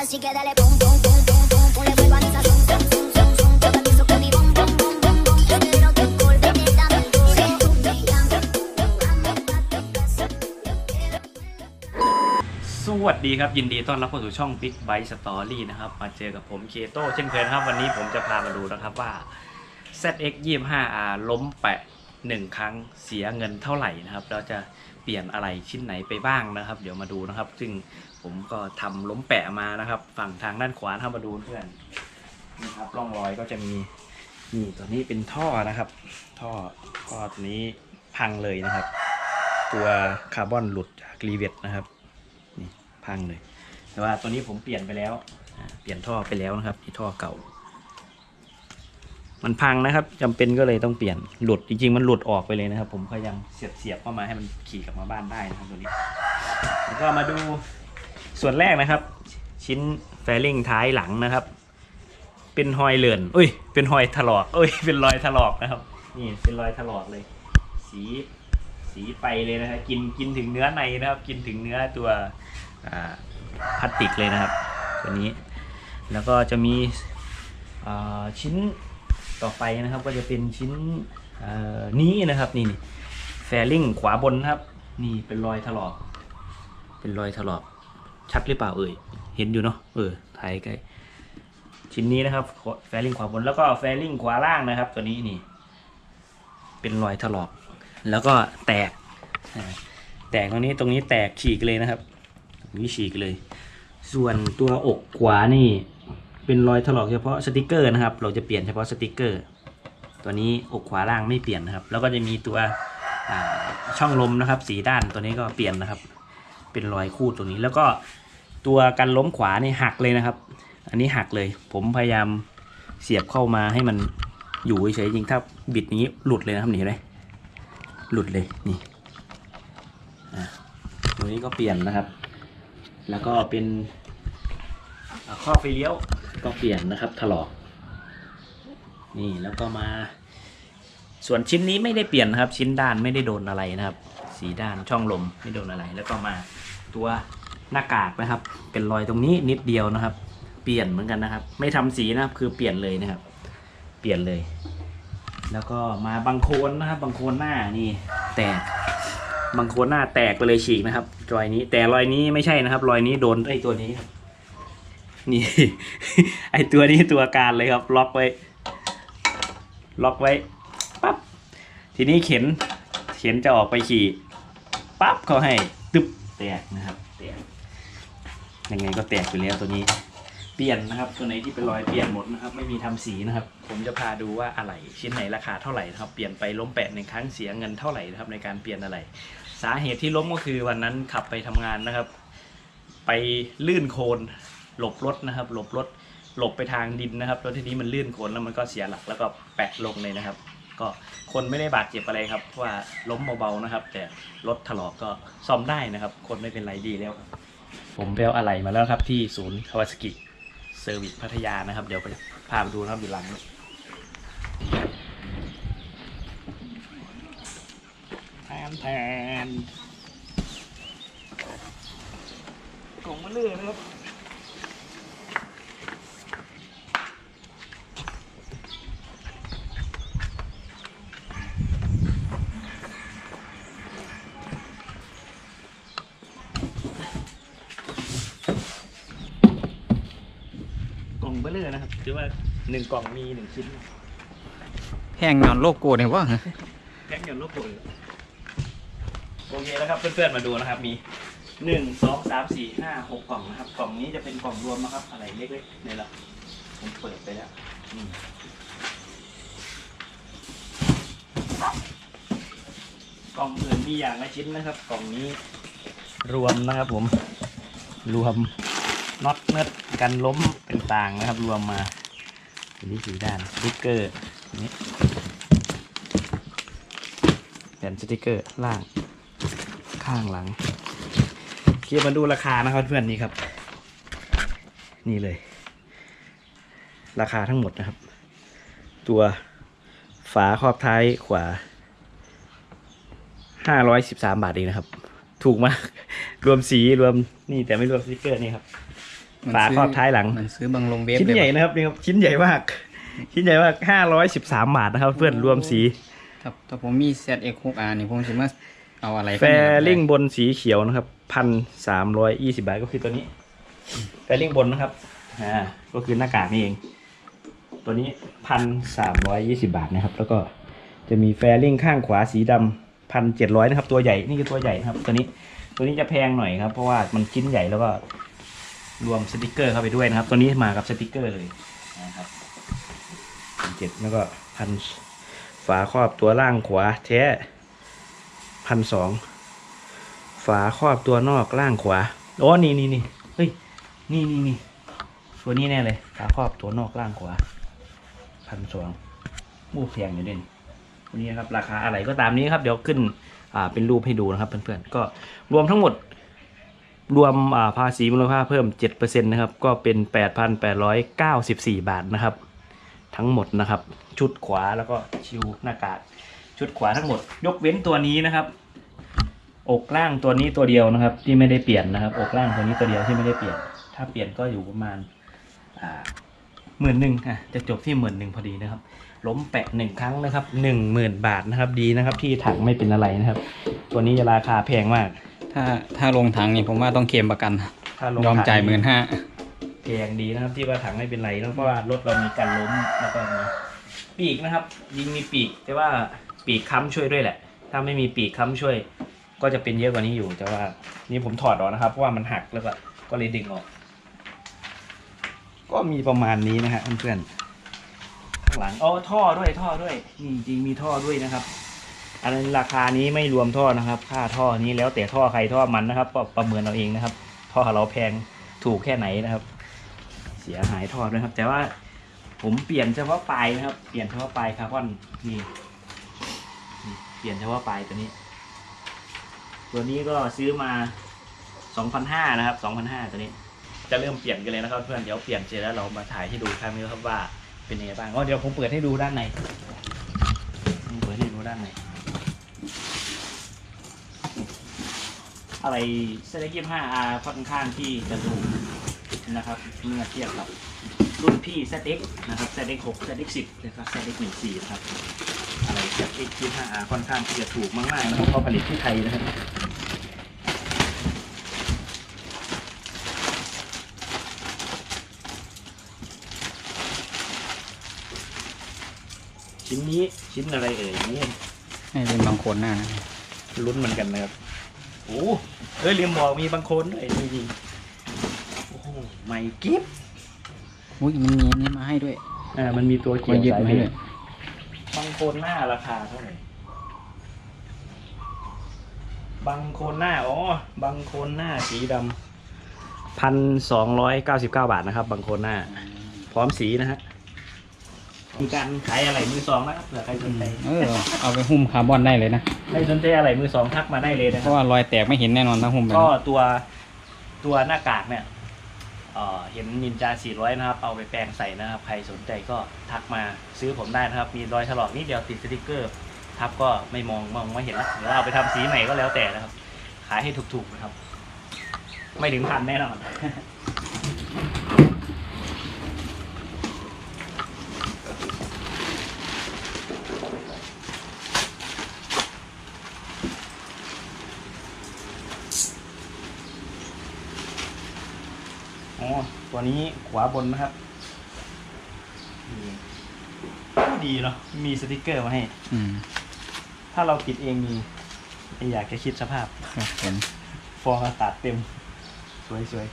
Así que dale pum pum pum pum pum pum le vuelvo a mi sazón son son son son yo te pienso con mi bom bom bom bom bom yo quiero que volverte dame duro tú me llamas amo a tu casa yo quiero สวัสดีครับ ยินดีต้อนรับเข้าสู่ช่อง Big Bite Story นะครับ มาเจอกับผมเคโตเช่นเคยนะครับ วันนี้ผมจะพามาดูนะครับว่า ZX 25R ล้มแปะหนึ่งครั้งเสียเงินเท่าไหร่นะครับแล้วจะเปลี่ยนอะไรชิ้นไหนไปบ้างนะครับ เดี๋ยวมาดูนะครับ ซึ่ง ผมก็ทำล้มแปะมานะครับ ฝั่งทางด้านขวาถ้ามาดูเพื่อนนี่ครับร่องรอยก็จะมีนี่ตัวนี้เป็นท่อนะครับ ท่อท่อตัวนี้พังเลยนะครับ ตัวคาร์บอนหลุดจากรีเวทนะครับนี่พังเลย แต่ว่าตัวนี้ผมเปลี่ยนไปแล้วเปลี่ยนท่อไปแล้วนะครับที่ท่อเก่า มันพังนะครับจำเป็นก็เลยต้องเปลี่ยนหลุดจริงๆ มันหลุดออกไปเลยนะครับ ผมพยายามเสียบเสียบเข้ามาให้มันขี่กลับมาบ้านได้นะครับตัวนี้แล้วก็มาดู ส่วนแรกนะครับ ชิ้นแฟลิงท้ายหลังนะครับ เป็นหอยเหลื่อนอุ้ย เป็นหอยถลอกเอ้ย เป็นรอยถลอกนะครับ นี่เป็นรอยถลอกเลย สีสีไปเลยนะครับ กินกินถึงเนื้อในนะครับ กินถึงเนื้อตัวพลาสติกเลยนะครับ ตัวนี้ แล้วก็จะมีชิ้นต่อไปนะครับก็จะเป็นชิ้นนี้นะครับนี่แฟลิงขวาบนนะครับ นี่เป็นรอยถลอก เป็นรอยถลอก ชัดหรือเปล่าเอ่ย เห็นอยู่เนาะ เออ ถ่ายใกล้ ชิ้นนี้นะครับ แฟลิงขวาบนแล้วก็แฟลิงขวาล่างนะครับ ตัวนี้นี่ เป็นรอยถลอก แล้วก็แตก แตกตรงนี้ตรงนี้แตกฉีกเลยนะครับนี้ฉีกเลย ส่วนตัวอกขวานี่ เป็นรอยถลอกเฉพาะสติกเกอร์นะครับ เราจะเปลี่ยนเฉพาะสติกเกอร์ ตัวนี้อกขวาล่างไม่เปลี่ยนนะครับ แล้วก็จะมีตัวช่องลมนะครับ สีด้านตัวนี้ก็เปลี่ยนนะครับ เป็นรอยคูดตรงนี้แล้วก็ ตัวกันล้มขวานี่หักเลยนะครับ อันนี้หักเลย ผมพยายามเสียบเข้ามาให้มันอยู่เฉยๆจริงถ้าบิดนี้หลุดเลยนะครับนี่เห็นไหมหลุดเลยนี่อะตัวนี้ก็เปลี่ยนนะครับ แล้วก็เป็นข้อไฟเลี้ยวก็เปลี่ยนนะครับถลอก นี่แล้วก็มา ส่วนชิ้นนี้ไม่ได้เปลี่ยนนครับ ชิ้นด้านไม่ได้โดนอะไรนะครับ สีด้านช่องลมไม่โดนอะไร แล้วก็มาตัว หน้ากากนะครับ เป็นรอยตรงนี้นิดเดียวนะครับ เปลี่ยนเหมือนกันนะครับ ไม่ทำสีนะครับคือเปลี่ยนเลยนะครับ เปลี่ยนเลย แล้วก็มาบางโคนนะครับ บางโคนหน้านี่ แตกบางโคนหน้าแตกไปเลยฉีกนะครับ รอยนี้ แต่รอยนี้ไม่ใช่นะครับ รอยนี้โดนไอ้ตัวนี้ครับนี่ ไอ้ตัวนี้ตัวการเลยครับ ล็อกไว้ ล็อกไว้ปั๊บทีนี้เข็น เข็นจะออกไปขี่ปั๊บเขาให้ตึ๊บแตกนะครับ ยังไงก็แตกไปแล้วตัวนี้ เปลี่ยนนะครับ ตัวไหนที่เป็นรอยเปลี่ยนหมดนะครับ ไม่มีทำสีนะครับ ผมจะพาดูว่าอะไรชิ้นไหนราคาเท่าไหร่นะครับเปลี่ยนไปล้มแปะหนึ่งครั้งเสียเงินเท่าไหร่นะครับในการเปลี่ยนอะไร สาเหตุที่ล้มก็คือวันนั้นขับไปทำงานนะครับ ไปลื่นโคลนหลบรถนะครับ หลบรถหลบไปทางดินนะครับแล้วทีนี้มันลื่นโคลนแล้วมันก็เสียหลักแล้วก็แปะลงเลยนะครับ ก็คนไม่ได้บาดเจ็บอะไรครับเพราะว่าล้มเบาๆนะครับ แต่รถถลอกก็ซ่อมได้นะครับ คนไม่เป็นไรดีแล้วครับ ผมไปเอาอะไรมาแล้วครับที่ศูนย์คาวาสกิเซอร์วิสพัทยานะครับ เดี๋ยวไปพาไปดูนะครับอยู่หลังแทนแทนกล่องมาเรื่อยนะครับ กล่องเบลเลอร์นะครับคือว่า หนึ่งกล่องมีหนึ่งชิ้นแห้งนอนโลโก้เนี่ยวะแพ็คอย่างรบกวนโอเคแล้วครับเพื่อนๆมาดูนะครับ มีหนึ่งสองสามสี่ห้าหกกล่องนะครับ กล่องนี้จะเป็นกล่องรวมนะครับ อะไรเล็กๆเนี่ยละผมเปิดไปแล้วนี่กล่องอื่นมีอย่างละชิ้นนะครับ กล่องนี้ รวมนะครับผม รวมน็อตเนื้อกันล้มต่างๆนะครับ รวมมา อันนี้สีด้านสติกเกอร์นี้แผ่นสติกเกอร์ล่างข้างหลังเคียมาดูราคานะครับเพื่อนนี่ครับ นี่เลย ราคาทั้งหมดนะครับ ตัวฝาครอบท้ายขวาห้าร้อยสิบสามบาทเองนะครับ ถูกมาก รวมสีรวมนี่แต่ไม่รวมสติกเกอร์นี่ครับ ฝาซื้ครอบท้ายหลัง มันซื้อบังลงเว็บชิ้นเลยใหญ่ว่ะนะครับนี่ครับชิ้นใหญ่มาก ชิ้นใหญ่มากห้าร้อยสิบสามบาทนะครับเพื่อนรวมสีถ้าถ้าผมมี ZX6R นี่ผมสิมาเอาอะไรแฟลิงบนสีเขียวนะครับพันสามร้อยยี่สิบาทก็คือตัวนี้แฟลิงบนนะครับอ่าก็คือหน้ากากนี่เอง ตัวนี้พันสามร้อยยี่สิบาทนะครับ แล้วก็จะมีแฟลิงข้างขวาสีดำพันเจ็ดร้อยนะครับ ตัวใหญ่นี่คือตัวใหญ่นะครับ ตัวนี้ตัวนี้จะแพงหน่อยครับ เพราะว่ามันชิ้นใหญ่แล้วก็ รวมสติกเกอร์เข้าไปด้วยนะครับ ตัวนี้มากับสติกเกอร์เลยนะครับเจ็ดแล้วก็พันฝาครอบตัวล่างขวาแท้พันสองฝาครอบตัวนอกล่างขวาโอ้นี่นี่นี่เฮ้ยนี่นี่นี่ตัวนี้แน่เลยฝาครอบตัวนอกล่างขวาพันสองมูแพงอยู่เด่นตัวนี้ครับราคาอะไรก็ตามนี้ครับ เดี๋ยวขึ้นอ่าเป็นรูปให้ดูนะครับเพื่อนๆก็รวมทั้งหมด รวมภาษีมูลค่าเพิ่ม 7%นะครับ ก็เป็น 8,894 บาทนะครับ ทั้งหมดนะครับ ชุดขวาแล้วก็ชิวหน้ากากชุดขวาทั้งหมด ยกเว้นตัวนี้นะครับ อกล่างตัวนี้ตัวเดียวนะครับ ที่ไม่ได้เปลี่ยนนะครับ อกล่างตัวนี้ตัวเดียวที่ไม่ได้เปลี่ยน ถ้าเปลี่ยนก็อยู่ประมาณหมื่นหนึ่งอะจะจบที่หมื่นหนึ่งพอดีนะครับ ล้มแปะหนึ่งครั้งนะครับหนึ่งหมื่นบาทนะครับดีนะครับ ที่ถังไม่เป็นอะไรนะครับ ตัวนี้จะราคาแพงมาก ถ้าถ้าลงถังนี่ผมว่าต้องเคลมประกันถ้าลงยอมถังจ่ายหมื่นห้าแพงดีนะครับ ที่ว่าถังไม่เป็นไรแล้วเพราะว่ารถเรามีการล้มแล้วก็มีปีกนะครับ ยิงมีปีก แต่ว่าปีกค้ำช่วยด้วยแหละ ถ้าไม่มีปีกค้ำช่วย ก็จะเป็นเยอะกว่านี้อยู่ แต่ว่านี่ผมถอดออกนะครับเพราะว่ามันหักแล้วก็ก็เลยดึงออก ก็มีประมาณนี้นะฮะเพื่อนๆข้างหลังอ๋อท่อด้วยท่อด้วยนี่จริงมีท่อด้วยนะครับ อันนั้นราคานี้ไม่รวมท่อนะครับ ค่าท่อนี้แล้วแต่ท่อใครท่อมันนะครับก็ประเมินเอาเองนะครับ ท่อเราแพงถูกแค่ไหนนะครับ เสียหายท่อด้วยครับ แต่ว่าผมเปลี่ยนเฉพาะปลายนะครับ เปลี่ยนเฉพาะปลายคาร์บอนนี่เปลี่ยนเฉพาะปลายตัวนี้ ตัวนี้ก็ซื้อมา2,500นะครับ2,500ตัวนี้ จะเริ่มเปลี่ยนกันเลยนะครับเพื่อนเดี๋ยวเปลี่ยนเสร็จแล้วเรามาถ่ายให้ดูครั้งนี้ครับว่าเป็นยังไงบ้างอ๋อเดี๋ยวผมเปิดให้ดูด้านในเปิดให้ดูด้านใน อะไรเซเลกิม 5R ค่อนข้างที่จะถูกนะครับ เมื่อเทียบกับรุ่นพี่ ZX นะครับ ZX 6 ZX 10นะครับ ZX 14นะครับ อะไร ZX 5R ค่อนข้างที่จะถูกมากๆนะครับเพราะผลิตที่ไทยนะครับชิ้นนี้ชิ้นอะไรเอ่ยนี่ให้เป็นบางคนหน้านะลุ้นเหมือนกันนะครับ โอ้เอ้ยลืมบอกมีบางคนด้วยจริงๆโอ้โหไม่กิฟต์อุ้ยมันมีอันนี้มาให้ด้วยอ่ามันมีตัวก็เกี่ยวยึดสายมาเพให้ลด้วยงบางโคนหน้าราคาเท่าไหร่บางโคนหน้าอ๋อบางโคนหน้าสีดำพันสองร้อยเก้าสิบเก้าบาทนะครับ บางโคนหน้า พร้อมสีนะฮะ มีการขายอะไรมือสองนะครับเผื่อใครสนใจเออเอาไปหุ้มคาร์บอนได้เลยนะใครสนใจอะไรมือสองทักมาได้เลยนะเพครับราะว่ารอยแตกไม่เห็นแน่นอนถ้าหุ้มไปก็นะตัวตัวหน้ากากเนี่ยเอ่อเห็นนินจา 400 นะครับ เอาไปแปลงใส่นะครับ ใครสนใจก็ทักมาซื้อผมได้นะครับ มีรอยถลอกนิดเดียวติดสติกเกอร์ ทับก็ไม่มองมองไม่เห็นนะหรือเอาไปทำสีใหม่ก็แล้วแต่นะครับ ขายให้ถูกๆนะครับ ไม่ถึงพันแน่นอน อ๋อ ตัวนี้ขวาบนนะครับนี่ดีเนาะมีสติกเกอร์มาให้ อืมถ้าเราติดเองมีไม่อยากจะคิดสภาพ ครับผมฟองอากาศเต็ม สวยสวย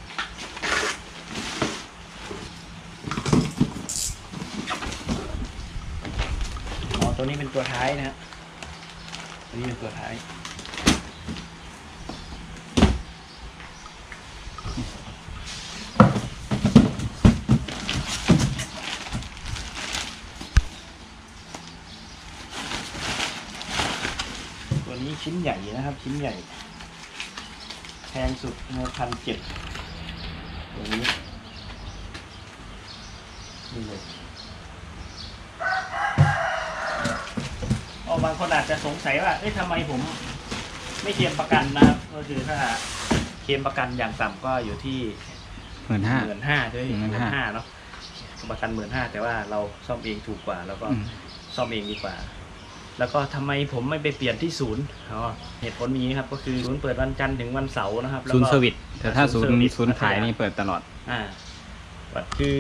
อ๋อตัวนี้เป็นตัวท้ายนะฮะตัวนี้เป็นตัวท้าย ตัวนี้ชิ้นใหญ่นะครับ ชิ้นใหญ่ แพงสุดเงินพันเจ็ดตัวนี้นี่เลยอ๋อบางคนอาจจะสงสัยว่า เอ้ยทำไมผมไม่เคลมประกันนะครับ ก็คือถ้าเคลมประกันอย่างต่ำก็อยู่ที่หมื่นห้าหมื่นห้าใช่ไหม15,000หมื่นห้าเนาะประกันหมื่นห้าแต่ว่าเราซ่อมเองถูกกว่า แล้วก็อืมซ่อมเองดีกว่า แล้วก็ทำไมผมไม่ไปเปลี่ยนที่ศูนย์อ๋อเหตุผลมีครับก็คือศูนย์เปิดวันจันทร์ถึงวันเสาร์นะครับแล้วศูนก็ย์เซอร์วิสแต่ถ้าศูนศูนย์เซอร์วิย์สศูนย์ขายนี่เปิดตลอดอ่าแบบคือ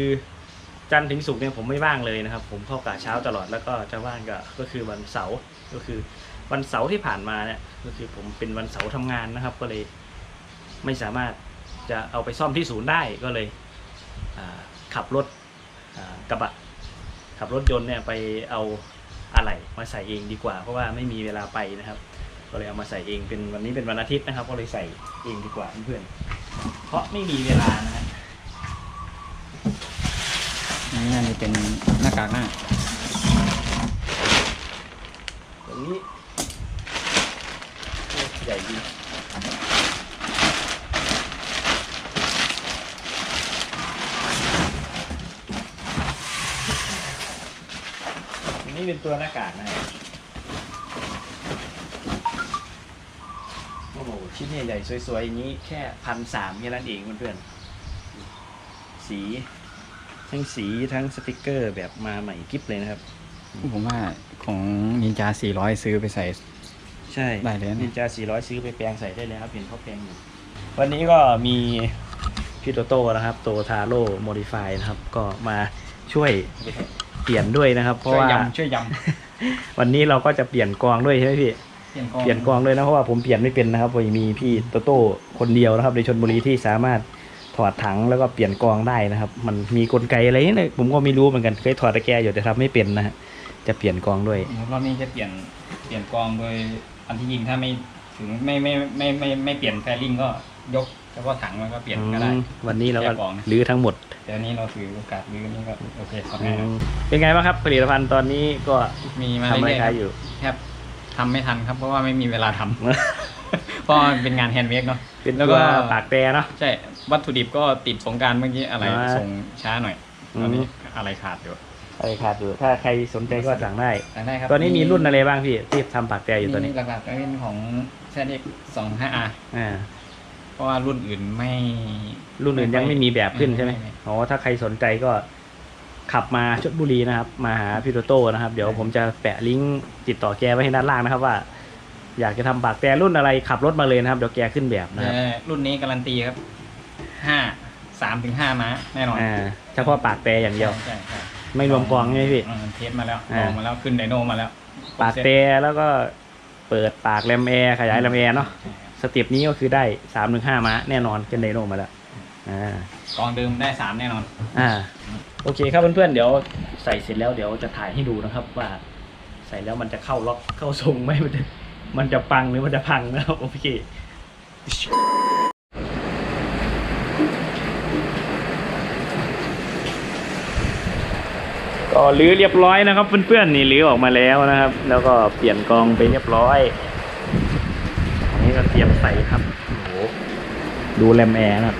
จันทร์ถึงศุกร์เนี่ยผมไม่ว่างเลยนะครับ ผมเข้ากะเช้าตลอดแล้วก็จะว่างก็ก็คือวันเสาร์ก็คือวันเสาร์ที่ผ่านมาเนี่ยก็คือผมเป็นวันเสาร์ทำงานนะครับ ก็เลยไม่สามารถจะเอาไปซ่อมที่ศูนย์ได้ก็เลยอ่าขับรถอ่ากระบะขับรถยนต์เนี่ยไปเอา อะไหล่มาใส่เองดีกว่า เพราะว่าไม่มีเวลาไปนะครับ ก็เลยเอามาใส่เองเป็นวันนี้เป็นวันอาทิตย์นะครับ ก็เลยใส่เองดีกว่าเพื่อนๆเพราะไม่มีเวลานะฮะอันนี้น่าจะเป็นหน้ากากหน้าตรงนี้โอ้ใหญ่ดีอันนี้ เป็นตัวหน้ากากนะครับโอ้โหชิ้นใหญ่ๆสวยๆอย่างนี้แค่พันสามแค่นั้นเองเพื่อนๆสีทั้งสีทั้งสติกเกอร์แบบมาใหม่กิ๊บเลยนะครับ ผมว่าของนินจา 400 ซื้อไปใส่ ใช่ได้เลยนะนินจา 400 ซื้อไปแปลงใส่ได้เลยครับ เห็นเขาแปลงอยู่ วันนี้ก็มีพี่โตโต้นะครับ โตทาโร่โมดิฟายนะครับ ก็มาช่วย เปลี่ยนด้วยนะครับ เพราะว่าช่วยยวันนี้เราก็จะเปลี่ยนกองด้วยใช่ไหมพี่ำเปลี่ยนกองด้วยนะเพราะว่าผมเปลี่ยนไม่เป็นนะครับผมมีพี่โตโต้คนเดียวนะครับ ในชนบุรีที่สามารถถอดถังแล้วก็เปลี่ยนกองได้นะครับ มันมีกลไกอะไรเนี่ยผมก็ไม่รู้เหมือนกันเคยถอดตะแกรงอยู่แต่ทำไม่เป็นนะฮะจะเปลี่ยนกองด้วยรอบนี้จะเปลี่ยนเปลี่ยนกองโดยอันที่ยิงถ้าไม่ถึงไม่ไม่ไม่ไม่ไม่เปลี่ยนแฟลิงก็ยกเฉพาะถังมันก็เปลี่ยนก็ได้อืมวันนี้เราก็แยกกองนะรื้อทั้งหมด แต่อันนี้เราถือโอกาสลื้อนี่ก็โอเคทำอืง่ายครับมเป็นไงบ้างครับ ผลิตภัณฑ์ตอนนี้ก็มีมาทำอะไรเรื่อยๆคขารัยบอยู่ แทบทำไม่ทันครับ เพราะว่าไม่มีเวลาทำ เพราะมันเป็นงานแฮนด์เมดเนาะเป็นแล้วตัก็ วปากแปรเนาะ ใช่ วัตถุดิบก็ติดสงกรารเมื่อกี้อะไรอ่าส่งช้าหน่อยอืมตอนนี้อะไรขาดอยู่อะไรขาดอยู่ ถ้าใครสนใจก็สั่งได้ สั่งได้ครับตอนนี้มีรุ่นอะไรบ้างพี่ที่ทำปากแปรอยู่ตอนนี้มีหลักๆก็เป็นของ ZX 25R อ่า เพราะว่ารุ่นอื่นไม่ รุ่นอื่นยังไม่มีแบบขึ้นใช่ไหมไม่อ๋อถ้าใครสนใจก็ขับมาชลบุรีนะครับ มาหาพี่โตโต้นะครับ เดี๋ยวผมจะแปะลิงก์ติดต่อแกไว้ให้ด้านล่างนะครับว่า อยากจะทำปากแปรรุ่นอะไรขับรถมาเลยนะครับ เดี๋ยวแกขึ้นแบบนะครับแต่รุ่นนี้การันตีครับห้าสามถึงห้าม้าแน่นอนอ่าเฉพาะปากแปรอย่างเดียวใช่ใช่ไม่รวมกองใช่ไหมพี่อืมเทสมาแล้วอ่าลองมาแล้วขึ้นไดโนมาแล้ว ปากแปรแล้วก็เปิดปากแรมแอร์ขยายแรมแอร์เนาะใช่ครับ สเต็ปนี้ก็คือได้สามถึงห้าม้าแน่นอนขึ้นไดโนมาแล้วอ่ากองเดิมได้สามแน่นอน อ่า โอเคครับเพื่อนๆเดี๋ยวใส่เสร็จแล้วเดี๋ยวจะถ่ายให้ดูนะครับ ว่าใส่แล้วมันจะเข้าล็อกเข้าทรงไหมมันจะมันจะปังหรือมันจะพังนะครับโอเคก็รื้อเรียบร้อยนะครับ เพื่อนๆนี่รื้อออกมาแล้วนะครับ แล้วก็เปลี่ยนกองไปเรียบร้อยอันนี้ ก็เตรียมใส่ครับโอ้โหดูแรมแอร์นะครับ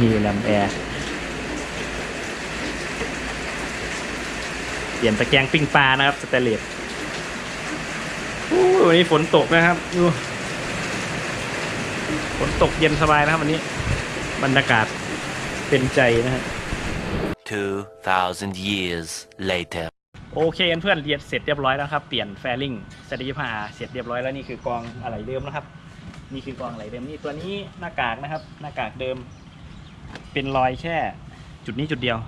นี่แรมแอร์เปลี่ยนตะแกรงปิ้งปลานะครับสเตนเลสอู้วันนี้ฝนตกนะครับดูฝนตกเย็นสบายนะครับวันนี้บรรยากาศเป็นใจนะฮะ2,000 years later. โอเคเพื่อนเรียนเสร็จเรียบร้อยแล้วครับ เปลี่ยนแฟลิงสตีพาเสร็จเรียบร้อยแล้วนี่คือกองอะไหล่เดิมนะครับ นี่คือกองอะไหล่เดิมนี่ตัวนี้หน้ากากนะครับ หน้ากากเดิม เป็นรอยแค่จุดนี้จุดเดียว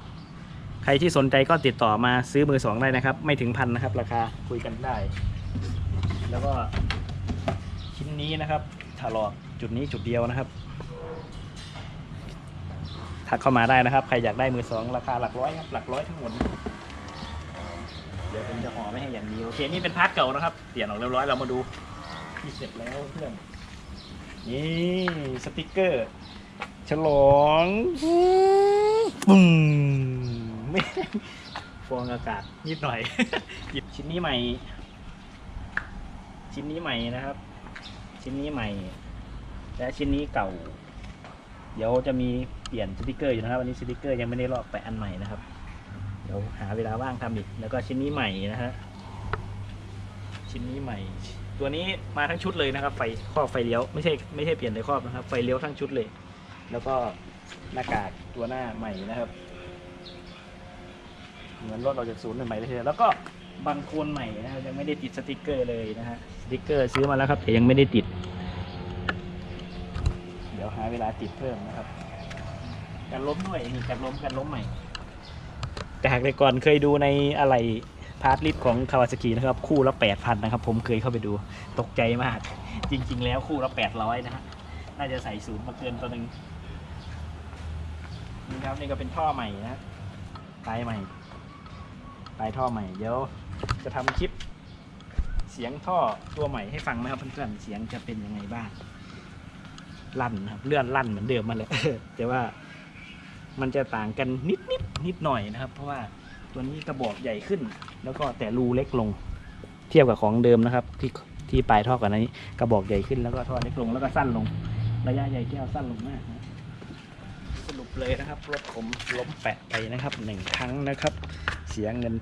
ใครที่สนใจก็ติดต่อมาซื้อมือสองได้นะครับ ไม่ถึงพันนะครับ ราคาคุยกันได้ แล้วก็ชิ้นนี้นะครับถลอกจุดนี้จุดเดียวนะครับทักเข้ามาได้นะครับ ใครอยากได้มือสองราคาหลักร้อยครับหลักร้อยทั้งหมด เดี๋ยวผมจะห่อไม่ให้อย่างดีโอเคนี่เป็นพาร์ทเก่านะครับเปลี่ยนออกเรียบร้อยเรามาดูที่เสร็จแล้วเพื่อนนี่สติกเกอร์ ฉลองปุ้งไม่ฟองอากาศนิดหน่อย หยิบชิ้นนี้ใหม่ ชิ้นนี้ใหม่นะครับ ชิ้นนี้ใหม่ และชิ้นนี้เก่า เดี๋ยวจะมีเปลี่ยนสติกเกอร์อยู่นะครับวันนี้สติกเกอร์ยังไม่ได้ลอกไปอันใหม่นะครับ เดี๋ยวหาเวลาว่างทำอีก แล้วก็ชิ้นนี้ใหม่นะฮะ ชิ้นนี้ใหม่ ตัวนี้มาทั้งชุดเลยนะครับ ไฟครอบไฟเลี้ยวไม่ใช่ไม่ใช่เปลี่ยนในครอบนะครับ ไฟเลี้ยวทั้งชุดเลย แล้วก็หน้ากากตัวหน้าใหม่นะครับ เหมือนรถเราจากศูนย์ใหม่เลยทีเดียวแล้วก็บางโคนใหม่นะยังไม่ได้ติดสติกเกอร์เลยนะฮะ สติกเกอร์ซื้อมาแล้วครับแต่ยังไม่ได้ติด เดี๋ยวหาเวลาติดเพิ่มนะครับการล้มด้วยนี่การล้มการล้มใหม่ จากแต่ก่อนเคยดูในอะไรพาร์ทลิสของคาวาซากินะครับ คู่ละแปดพันนะครับ ผมเคยเข้าไปดูตกใจมาก จริง ๆ แล้วคู่ละแปดร้อยนะฮะน่าจะใส่ศูนย์มาเกินตัวหนึ่งนี่ครับนี่ก็เป็นท่อใหม่นะปลายใหม่ปลายท่อใหม่เดี๋ยวจะทำคลิปเสียงท่อตัวใหม่ให้ฟังนะครับเพื่อนๆเสียงจะเป็นยังไงบ้างลั่นนะครับเลื่อนลั่นเหมือนเดิมมาเลยแต่ว่า มันจะต่างกันนิดนิดนิดหน่อยนะครับ เพราะว่าตัวนี้กระบอกใหญ่ขึ้น แล้วก็แต่รูเล็กลง เทียบกับของเดิมนะครับ ที่ที่ปลายท่อก่อนนานี้กระบอกใหญ่ขึ้นแล้วก็ท่อเล็กลงแล้วก็สั้นลง ระยะใหญ่แก้วสั้นลงมากนะสรุปเลยนะครับรถผมล้มแปะไปนะครับหนึ่งครั้งนะครับ เสียเงิน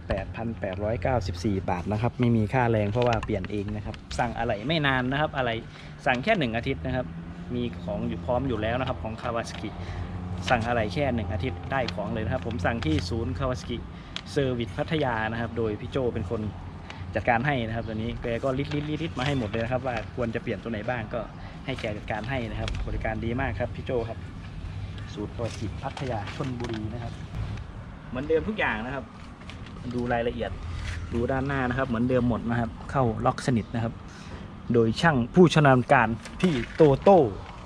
8,894 บาทนะครับ ไม่มีค่าแรงเพราะว่าเปลี่ยนเองนะครับ สั่งอะไรไม่นานนะครับ อะไรสั่งแค่หนึ่งอาทิตย์นะครับ มีของอยู่พร้อมอยู่แล้วนะครับของคาวาสกิ สั่งอะไรแค่หนึ่งอาทิตย์ได้ของเลยนะครับ ผมสั่งที่ศูนย์คาวาสกิเซอร์วิสพัทยานะครับ โดยพี่โจเป็นคนจัดการให้นะครับตัวนี้แกก็ลิดลิดลิดลิดมาให้หมดเลยนะครับ ว่าควรจะเปลี่ยนตัวไหนบ้างก็ให้แกจัดการให้นะครับ บริการดีมากครับพี่โจครับศูนย์คาวาสกิพัทยาชนบุรีนะครับ เหมือนเดิมทุกอย่างนะครับ ดูรายละเอียดดูด้านหน้านะครับ เหมือนเดิมหมดนะครับ เข้าล็อกสนิทนะครับ โดยช่างผู้ชำนาญการพี่โตโต้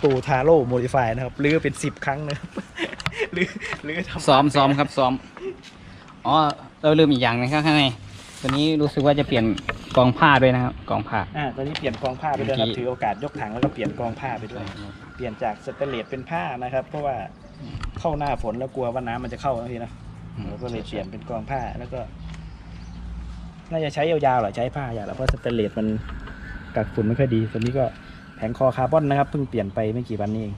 ตทาโร่โมดิฟายนะครับลื้อเป็นสิบครั้งนะครับลื้อลื้อทำซ้อมซ้อมครับซ้อม อ๋อ เราลืมอีกอย่างหนึงครับข้างในตัวนี้รู้สึกว่าจะเปลี่ยนกองผ้าด้วยนะครับกองผ้า อ่าตอนนี้เปลี่ยนกองผ้าไปด้วยครับเมื่อกี้ถือโอกาสยกถังแล้วก็เปลี่ยนกองผ้าไปด้วย เปลี่ยนจากสเตนเลสเป็นผ้านะครับ เพราะว่าเข้าหน้าฝนแล้วกลัวว่าน้ำมันจะเข้าทันทีนะเราก็เลยเปลี่ยนเป็นกองผ้าแล้วก็ น่าจะใช้ยาวๆหรอใช้ผ้าอย่างละเพราะสเตนเลสมันกักฝุ่นไม่ค่อยดีตัวนี้ก็ แผงคอคาร์บอนนะครับเพิ่งเปลี่ยนไปไม่กี่วันนี้เอง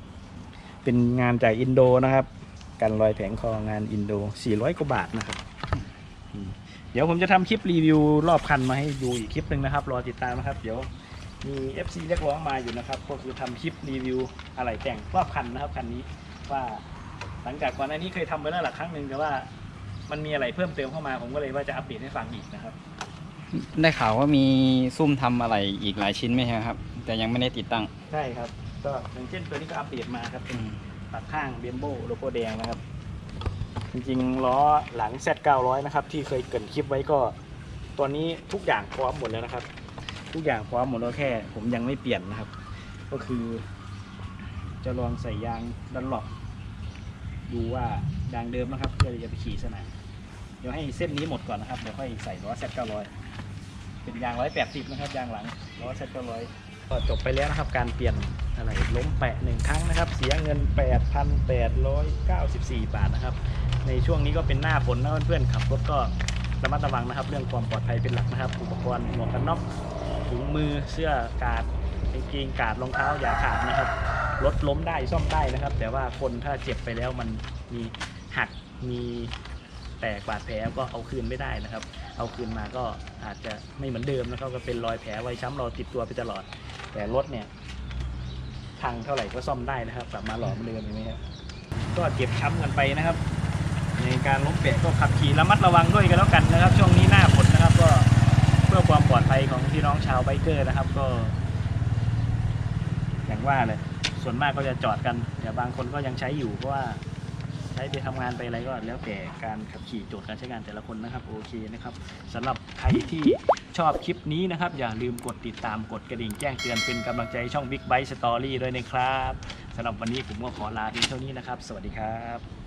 เป็นงานจากอินโดนะครับการลอยแผงคองานอินโด 400 กว่าบาทนะครับ เดี๋ยวผมจะทำคลิปรีวิวรอบคันมาให้ดูอีกคลิปหนึ่งนะครับ รอติดตามนะครับ เดี๋ยวมี FC เรียกร้องมาอยู่นะครับ ก็คือทำคลิปรีวิวอะไรแต่งรอบคันนะครับคันนี้ว่าหลังจากก่อนหน้านี้เคยทำไปแล้วหลักครั้งหนึ่งแต่ว่ามันมีอะไรเพิ่มเติมเข้ามา ผมก็เลยว่าจะอัปเดตให้ฟังอีกนะครับ ได้ข่าวว่ามีซุ่มทำอะไรอีกหลายชิ้นไหมครับ แต่ยังไม่ได้ติดตั้ง ใช่ครับ ก็อย่างเช่นตัวนี้ก็อัปเดตมาครับเป็นปักข้างเบมโบโลโก้แดงนะครับ จริงๆล้อหลัง Z900 นะครับ ที่เคยเกรินคลิปไว้ก็ตัวนี้ทุกอย่างพร้อมหมดแล้วนะครับ ทุกอย่างพร้อมหมดแล้วแค่ ผมยังไม่เปลี่ยนนะครับ ก็คือ จะลองใส่ยางดันหลอกดูว่ายางเดิมนะครับ เพื่อจะไปขี่สนามเดี๋ยวให้เส้นนี้หมดก่อนนะครับเดี๋ยวค่อยใส่ล้อ Z900 เป็นยาง 180 นะครับ ยางหลังล้อ Z900 ก็จบไปแล้วนะครับ การเปลี่ยนอะไรล้มแปะหนึ่งครั้งนะครับ เสียเงิน 8,894 บาทนะครับ ในช่วงนี้ก็เป็นหน้าฝนนะเพื่อนๆขับรถก็ระมัดระวังนะครับ เรื่องความปลอดภัยเป็นหลักนะครับ อุปกรณ์หมวกกันน็อกถุงมือเสื้อกาดกางเกงกาดรองเท้าอย่าขาดนะครับรถล้มได้ซ่อมได้นะครับ แต่ว่าคนถ้าเจ็บไปแล้วมันมีหักมีแตกบาดแผลก็เอาคืนไม่ได้นะครับ เอาคืนมาก็อาจจะไม่เหมือนเดิมนะครับ ก็เป็นรอยแผลไว้ช้ำรอติดตัวไปตลอด แต่รถเนี่ยพังเท่าไหร่ก็ซ่อมได้นะครับกลับมาหล่อเหมือนเดิมอย่างนี้ครับก็เจ็บช้ำกันไปนะครับ ในการล้มแปะก็ขับขี่ระมัดระวังด้วยกันแล้วกันนะครับ ช่วงนี้หน้าฝนนะครับ ก็เพื่อความปลอดภัยของพี่น้องชาวไบเกอร์นะครับ ก็ อย่างว่าเลยส่วนมากก็จะจอดกันแต่บางคนก็ยังใช้อยู่เพราะว่าใช้ไปทำงานไปอะไรก็แล้วแต่การขับขี่โจทย์การใช้งานแต่ละคนนะครับโอเคนะครับสำหรับใครที่ ชอบคลิปนี้นะครับ อย่าลืมกดติดตามกดกระดิ่งแจ้งเตือนเป็นกำลังใจช่อง Big Bite Story ด้วยนะครับสำหรับวันนี้ผมก็ขอลาเพียงเท่านี้นะครับ สวัสดีครับ